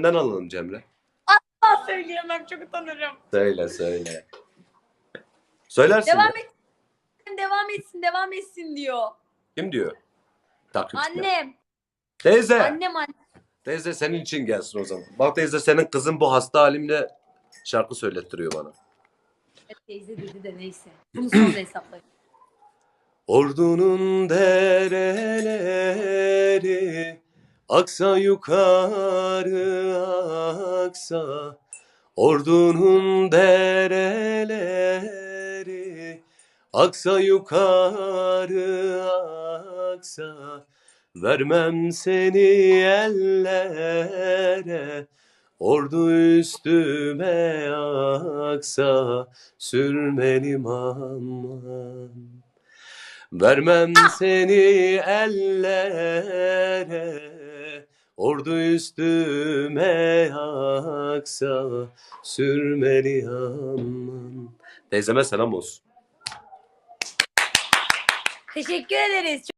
Senden alalım Cemre. Ah söyleyemem çok utanırım. Söyle söyle. Söylersin. Devam ya. etsin, devam etsin, devam etsin diyor. Kim diyor? Takipçiler. Annem, Teyze. annem annem. Teyze senin için gelsin o zaman. Bak teyze senin kızın bu hasta halimle şarkı söylettiriyor bana. Teyze dedi de neyse. Bunu sonra hesaplayın. Ordunun dereleri aksa yukarı aksa. Ordunun dereleri. Aksa yukarı aksa. Vermem seni ellere. Ordu üstüme aksa. Sürmelim aman Vermem seni ellere Ordu üstüme aksa Sürmeli aman Teyzeme selam olsun. Teşekkür ederiz.